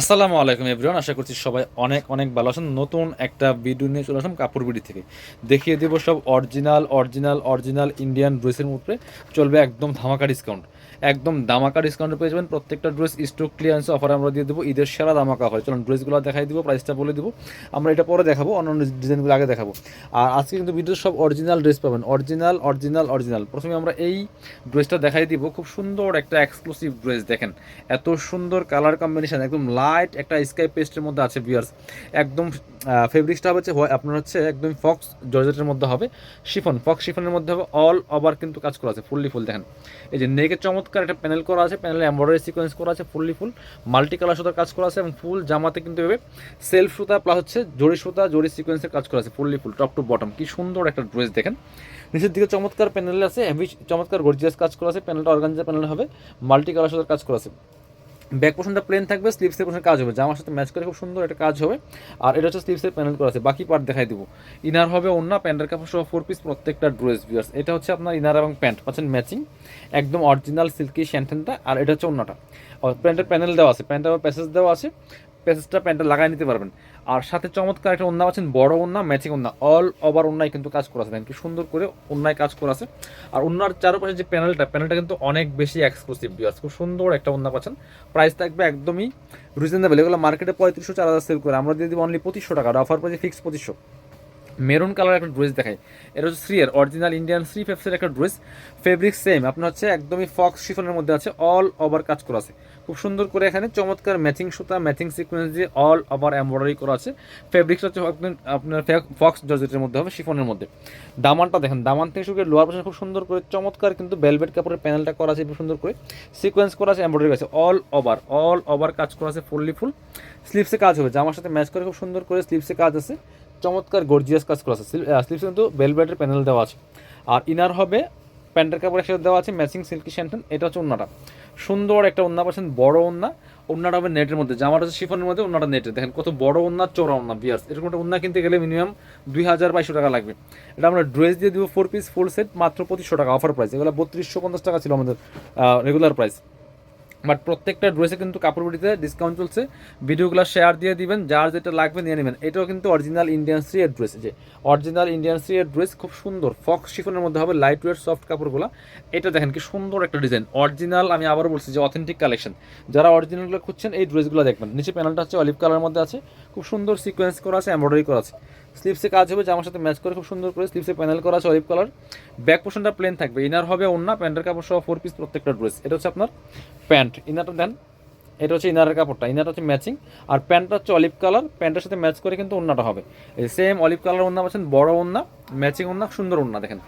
আসসালামু আলাইকুম এভরিওয়ান, আশা করছি সবাই অনেক অনেক ভালো আছেন। নতুন একটা ভিডিও নিয়ে চলে আসলাম কাপড় বিডি থেকে। দেখিয়ে দেবো সব অরিজিনাল অরিজিনাল অরিজিনাল ইন্ডিয়ান ড্রেসের মধ্যে চলবে একদম ধামাকা ডিসকাউন্ট একদম দামাকা ডিসকাউন্টে পেয়ে যাবেন। প্রত্যেকটা ড্রেস স্টক ক্লিয়ারেন্স অফার আমরা দিয়ে দেবো। ঈদের সেরা দামাকা অফার চলুন ড্রেসগুলো দেখাই দিব প্রাইসটা বলে দিব। আমরা এটা পরে দেখাবো, অন্যান্য ডিজাইনগুলো আগে দেখাবো। আর আজকে কিন্তু ভিডিও সব অরিজিনাল ড্রেস পাবেন। অরিজিনাল অরিজিনাল অরিজিনাল প্রথমে আমরা এই ড্রেসটা দেখাই দিব। খুব সুন্দর একটা এক্সক্লুসিভ ড্রেস দেখেন। এত সুন্দর কালার কম্বিনেশন একদম লাইট একটা স্কাই পেস্টের মধ্যে আছে বিয়ার্স একদম ফেব্রিক্সটা হচ্ছে, হয়- আপনার হচ্ছে একদম ফক্স জর্জেটের মধ্যে হবে শিফন ফক্স শিফনের মধ্যে হবে অল ওভার কিন্তু কাজ করা আছে ফুললি ফুল দেখেন। এই যে নেকের চমৎকার একটা প্যানেল করা আছে প্যানেলে এম্ব্রয়ডারি সিকোয়েন্স করা আছে ফুললি ফুল মাল্টি কালার সুতার কাজ করা আছে এবং ফুল জামাতে কিন্তু এভাবে সেলফ সুতা প্লাস হচ্ছে জড়ি সুতা, জড়ি সিকোয়েন্সের কাজ করা আছে fully full top to bottom কি সুন্দর একটা ড্রেস দেখেন। নিচের দিকে চমৎকার প্যানেল আছে হেভি চমৎকার গর্জিয়াস কাজ করা আছে প্যানেলটা অর্গানজা প্যানেল হবে মাল্টি কালার সুতার কাজ করা আছে। ব্যাক পোর্শনটা প্লেন থাকবে স্লিপসের পোর্শন কাজ হবে। জামার সাথে ম্যাচ করে খুব সুন্দর একটা কাজ হবে। আর এটা হচ্ছে স্লিপসের প্যানেল করা আছে। বাকি পার্ট দেখাই দেবো। ইনার হবে অন্য প্যান্টের কাপড় সহ ফোর পিস প্রত্যেকটা ড্রেস বিয়ার্স এটা হচ্ছে আপনার ইনার এবং প্যান্ট পাচ্ছেন ম্যাচিং একদম অরিজিনাল সিল্কি শ্যান্টেনটা আর এটা হচ্ছে অন্যটা প্যান্টের প্যানেল দেওয়া আছে। প্যান্টের প্যাসেজ দেওয়া আছে। প্যাসেজটা প্যান্টটা লাগাই নিতে পারবেন। আর সাথে চমৎকার একটা ওন্না আছেন বড় ওন্না ম্যাচিং ওন্না অল ওভার ওন্নায় কিন্তু কাজ করা আছে, দেখেন কি সুন্দর করে ওন্নায় কাজ করা আছে। আর ওন্নার চারপাশে যে প্যানেলটা প্যানেলটা কিন্তু অনেক বেশি এক্সক্লুসিভ বিয়ার্স খুব সুন্দর একটা ওন্না পাচ্ছেন। প্রাইস থাকবে একদমই রিজনেবল এগুলো মার্কেটে পঁয়ত্রিশশো, চার হাজার সেল করে। আমরা দিয়ে দিব অনলি পঁচিশশো টাকা অফার প্রাইসে ফিক্সড পঁচিশশো। মেরুন কালার একটা ড্রেস দেখাই। এটা হচ্ছে শ্রীয়ের অরিজিনাল ইন্ডিয়ান শ্রী ফেপসের একটা ড্রেস ফেব্রিক সেম আপনার হচ্ছে একদমই ফক্স শিফনের মধ্যে আছে অল ওভার কাজ করা আছে। খুব সুন্দর করে এখানে চমৎকার ম্যাচিং সুতা ম্যাচিং সিকোয়েন্স দিয়ে অল ওভার এমব্রয়ডারি করা আছে। ফেব্রিক্সটা হচ্ছে আপনার- ফক্স জর্জেটের মধ্যে হবে শিফনের মধ্যে। দামানটা দেখেন, দামান থেকে শুরু করে লোয়ার পোর্শন খুব সুন্দর করে, চমৎকার কিন্তু বেলভেট কাপড়ের প্যানেলটা করা আছে, খুব সুন্দর করে। সিকোয়েন্স করা আছে এমব্রয়ডারি আছে অল ওভার অল ওভার কাজ করা আছে ফুললি ফুল স্লিপসে কাজ হবে, জামার সাথে ম্যাচ করে খুব সুন্দর করে স্লিপসে কাজ আছে। চমৎকার গর্জিয়াস কাজ করা আছে। স্লিপসে কিন্তু বেলভেটের প্যানেল দেওয়া আছে। আর ইনার হবে প্যান্টের কাপড় একসাথে দেওয়া আছে ম্যাচিং সিল্কি শ্যান্টেন এটা হচ্ছে ওন্নাটা। সুন্দর একটা ওন্না পাচ্ছেন, বড় ওন্না। ওন্নাটা হবে নেটের মধ্যে। জামাটা হচ্ছে শিফনের মধ্যে, ওন্নাটা নেটের দেখেন, কত বড় ওন্না চোরা ওন্না, বিয়ার্স। এরকম একটা ওন্না কিনতে গেলে মিনিমাম দুই হাজার বাইশশো টাকা লাগবে। এটা আমরা ড্রেস দিয়ে দিব ফোর পিস ফুল সেট মাত্র পঁচিশশো টাকা অফার প্রাইস এগুলো বত্রিশশো পঞ্চাশ টাকা ছিল আমাদের রেগুলার প্রাইস বাট প্রত্যেকটা ড্রেসে কিন্তু কাপড় বিটিতে ডিসকাউন্ট চলছে। ভিডিওগুলো শেয়ার দিয়ে দিবেন, যার যেটা লাগবে নিয়ে নেবেন। এটাও কিন্তু অরিজিনাল ইন্ডিয়ান সি এর ড্রেস যে অরিজিনাল ইন্ডিয়ান সি এর ড্রেস খুব সুন্দর। ফক্স শিফনের মধ্যে হবে লাইট ওয়েট সফট কাপড়গুলো। এটা দেখেন কি সুন্দর একটা ডিজাইন অরিজিনাল আমি আবারও বলছি যে অথেন্টিক কালেকশন যারা অরিজিনালগুলো খুঁজছেন, এই ড্রেসগুলো দেখবেন। নিচে প্যানেলটা হচ্ছে অলিভ কালারের মধ্যে আছে। খুব সুন্দর সিকোয়েন্স করা আছে এমব্রয়ডারি করা আছে। স্লিপসে কাজ হবে, জামার সাথে ম্যাচ করে খুব সুন্দর করে স্লিপসে প্যানেল করা আছে অলিভ কালার ব্যাক পোর্শনটা প্লেন থাকবে ইনার হবে অন্য প্যান্টের কাপড় সহ ফোর পিস প্রত্যেকটা ড্রেস এটা হচ্ছে আপনার প্যান্ট ইনারটা দেন, এটা হচ্ছে ইনারের কাপড়টা ইনারটা হচ্ছে ম্যাচিং আর প্যান্টটা হচ্ছে অলিভ কালার প্যান্টের সাথে ম্যাচ করে কিন্তু ওন্নাটা হবে। এই সেম অলিভ কালার ওন্না পাচ্ছেন, বড় ওন্না ম্যাচিং ওন্না সুন্দর ওন্না দেখেন।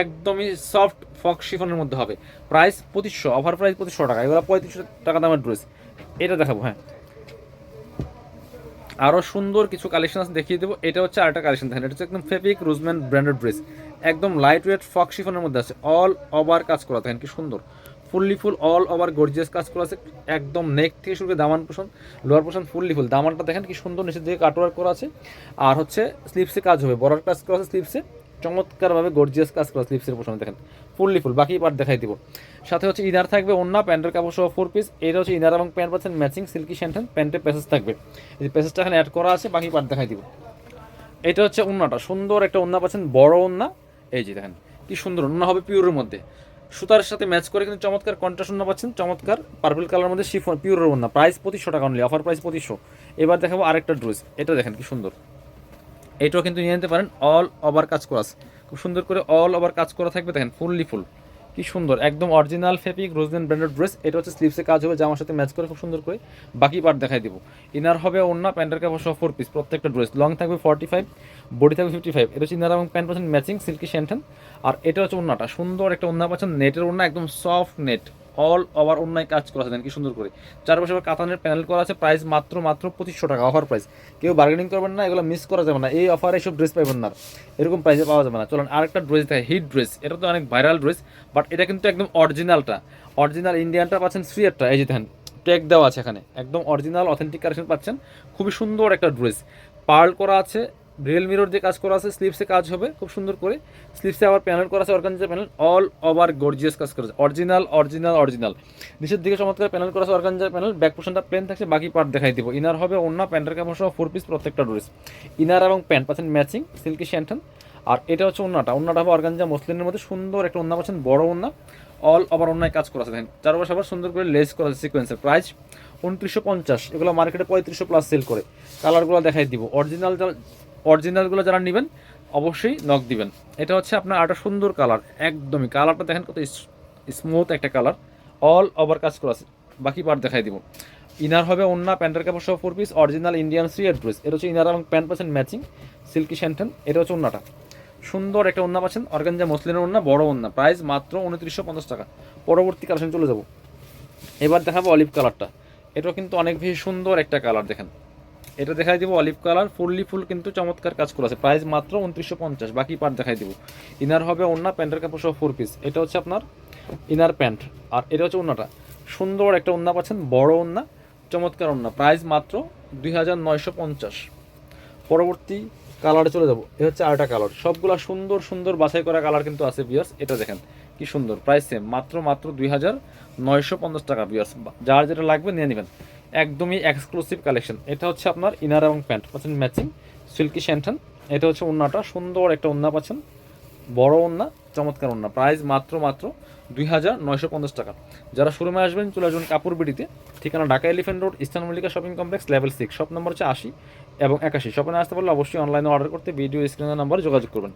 একদমই সফট ফক্স শিফনের মধ্যে হবে। প্রাইস পঁচিশশো অফার প্রাইস পঁচিশশো টাকা, এগুলো পঁয়ত্রিশশো টাকা দামের ড্রেস এটা দেখাবো হ্যাঁ। আরও সুন্দর কিছু কালেকশন আছে দেখিয়ে দেবো। এটা হচ্ছে আরেকটা কালেকশন দেখেন, এটা হচ্ছে একদম ফেব্রিক রুজম্যান ব্র্যান্ডেড ড্রেস একদম লাইট ওয়েট ফক শিফনের মধ্যে আছে। অল ওভার কাজ করা, দেখেন কি সুন্দর। Fully full all over gorgeous কাজ করা আছে। একদম নেক থেকে শুরু করে দামান পোষণ লোয়ার পোষণ ফুললি ফুল দামানটা দেখেন কি সুন্দর, নিচের দিকে কাটওয়ার্ক করা আছে। আর হচ্ছে স্লিপসে কাজ হবে। বড়ার কাজ করা আছে স্লিপসে চমৎকারভাবে গর্জিয়াস কাজ করা স্লিপসের পোষণে, দেখেন। ফুললি ফুল, বাকি পার্ট দেখাই দিব। সাথে হচ্ছে ইনার থাকবে অন্য প্যান্টের কাপড় সহ ফোর পিস এটা হচ্ছে ইনার এবং প্যান্ট পাচ্ছেন ম্যাচিং সিল্কি শ্যান্টেন প্যান্টের প্যাসেজ থাকবে। এই প্যাসেজটা এখানে অ্যাড করা আছে, বাকি পার্ট দেখাই দিব। এটা হচ্ছে উন্নাটা সুন্দর একটা উন্না পাচ্ছেন, বড় উন্না এই যে দেখেন, কি সুন্দর উন্না হবে পিওরের মধ্যে। সুতার সাথে ম্যাচ করে কিন্তু চমৎকার কন্ট্রাস্ট উন্না পাচ্ছেন, চমৎকার পার্পল কালার মধ্যে শিফন পিওরের উন্না প্রাইস পঁচিশশো টাকা অনলি অফার প্রাইস পঁচিশশো। এবার দেখাবো আরেকটা ড্রেস এটা দেখেন কি সুন্দর। এটাও কিন্তু নিয়ে নিতে পারেন অল ওভার কাজ করা আছে। খুব সুন্দর করে অল ওভার কাজ করা থাকবে, দেখেন ফুললি ফুল কি সুন্দর, একদম অরিজিনাল ফেপিক রোজদেন ব্র্যান্ডেড ড্রেস এটা হচ্ছে স্লিপসে কাজ হবে, জামার সাথে ম্যাচ করে খুব সুন্দর করে। বাকি পার্ট দেখাই দিব। ইনার হবে অন্য প্যান্টের কাপড় সহ ফোর পিস প্রত্যেকটা ড্রেস লং থাকবে ফর্টি ফাইভ বডি থাকবে ফিফটি ফাইভ এটা হচ্ছে ইনার এবং প্যান্ট পাচ্ছেন ম্যাচিং সিল্কি শ্যান্টেন আর এটা হচ্ছে ওন্নাটা সুন্দর একটা ওন্না পাচ্ছেন নেটের ওন্না একদম সফট নেট অল ওভার অন্যায় কাজ করা আছে কি সুন্দর করে। চারপাশে কাতানের প্যানেল করা আছে প্রাইস মাত্র মাত্র পঁচিশশো টাকা অফার প্রাইস কেউ বার্গেনিং করবেন না, এগুলো মিস করা যাবে না। এই অফারে সব ড্রেস পাইবেন না এরকম প্রাইসে পাওয়া যাবে না। চলুন, আরেকটা ড্রেস দেখে হিট ড্রেস এটা তো অনেক ভাইরাল ড্রেস বাট এটা কিন্তু একদম অরিজিনালটা অরিজিনাল ইন্ডিয়ানটা পাচ্ছেন শ্রিয়ারটা এই যে দেখেন ট্যাগ দেওয়া আছে এখানে। একদম অরিজিনাল অথেন্টিক কালেকশন পাচ্ছেন। খুবই সুন্দর একটা ড্রেস পার্ল করা আছে রিয়েল মিরর যে কাজ করা আছে স্লিপসে কাজ হবে, খুব সুন্দর করে। স্লিপসে আবার প্যানেল করা আছে organza panel all over gorgeous কাজ করা আছে। অরিজিনাল অরিজিনাল অরিজিনাল নিচের দিকে চমৎকার প্যানেল করা আছে অর্গানজা প্যানেল ব্যাক পোর্শনটা প্লেন থাকছে, বাকি পার্ট দেখাই দিব। ইনার হবে অন্য প্যান্টের কাপড় সহ ফোর পিস প্রত্যেকটা ড্রেস ইনার এবং প্যান্ট পাচ্ছেন ম্যাচিং সিল্কি শ্যান্টন আর এটা হচ্ছে অন্যটা অন্যটা হবে অর্গানজা মসলিনের মধ্যে, সুন্দর একটা অন্য পাচ্ছেন, বড় অন্য অল ওভার অন্যায় কাজ করা আছে চারপাশে আবার সুন্দর করে লেস করা আছে সিকোয়েন্সের প্রাইস উনত্রিশশো পঞ্চাশ। এগুলো মার্কেটে পঁয়ত্রিশশো প্লাস সেল করে। কালারগুলো দেখাই দিব। অরিজিনাল অরিজিনালগুলো যারা নেবেন, অবশ্যই নক দিবেন। এটা হচ্ছে আপনার একটা সুন্দর কালার একদমই। কালারটা দেখেন কত স্মুথ একটা কালার অল ওভার কাজ করা আছে। বাকি পার্ট দেখাই দিব। ইনার হবে অন্য প্যান্টের কাপড় সহ ফোর পিস অরিজিনাল ইন্ডিয়ান সিয়ার ড্রেস এটা হচ্ছে ইনার এবং প্যান্ট পাচ্ছেন ম্যাচিং সিল্কি শ্যান্টেন এটা হচ্ছে অন্যটা সুন্দর একটা ওন্না পাচ্ছেন, অর্গানজা মসলিনের ওন্না, বড় ওন্না। প্রাইস মাত্র উনত্রিশশো পঞ্চাশ টাকা। পরবর্তী কালেকশন চলে যাব। এবার দেখাবো অলিভ কালারটা এটাও কিন্তু অনেক বেশি সুন্দর একটা কালার দেখেন। এটা দেখাই দিব অলিভ কালার, ফুললি ফুল কিন্তু চমৎকার কাজ করা আছে প্রাইস মাত্র উনত্রিশশো পঞ্চাশ, বাকি পার্ট দেখাই দিব। ইনার হবে অন্য প্যান্টের কাপড় সহ ফোর পিস এটা হচ্ছে আপনার ইনার প্যান্ট আর এটা হচ্ছে অন্যটা সুন্দর একটা ওন্না পাচ্ছেন, বড় ওন্না চমৎকার ওন্না প্রাইস মাত্র দুই হাজার নয়শো পঞ্চাশ। পরবর্তী কালারে চলে যাব। এ হচ্ছে আরেকটা কালার সবগুলা সুন্দর সুন্দর বাছাই করা কালার কিন্তু আছে বিয়ার্স এটা দেখেন, কি সুন্দর। প্রাইস সেম মাত্র মাত্র দুই হাজার নয়শো পঞ্চাশ টাকা বিয়ার্স যার যেটা লাগবে নিয়ে নেবেন। একদমই এক্সক্লুসিভ কালেকশন এটা হচ্ছে আপনার ইনার এবং প্যান্ট পাচ্ছেন ম্যাচিং সিল্কি শ্যান্টন এটা হচ্ছে ওন্নাটা, সুন্দর একটা ওন্না পাচ্ছেন। বড় ওন্না, চমৎকার ওন্না। প্রাইস মাত্র মাত্র দুই হাজার নয়শো পঞ্চাশ টাকা। যারা শোরুমে আসবেন, চলে আসবেন কাপড় বিডিতে। ঠিকানা Dhaka elephant road Eastern Mallika shopping complex level six shop number হচ্ছে আশি এবং একাশি। শপে আসতে পারলে অবশ্যই অনলাইনে অর্ডার করতে ভিডিও স্ক্রিনের নাম্বারে যোগাযোগ করবেন।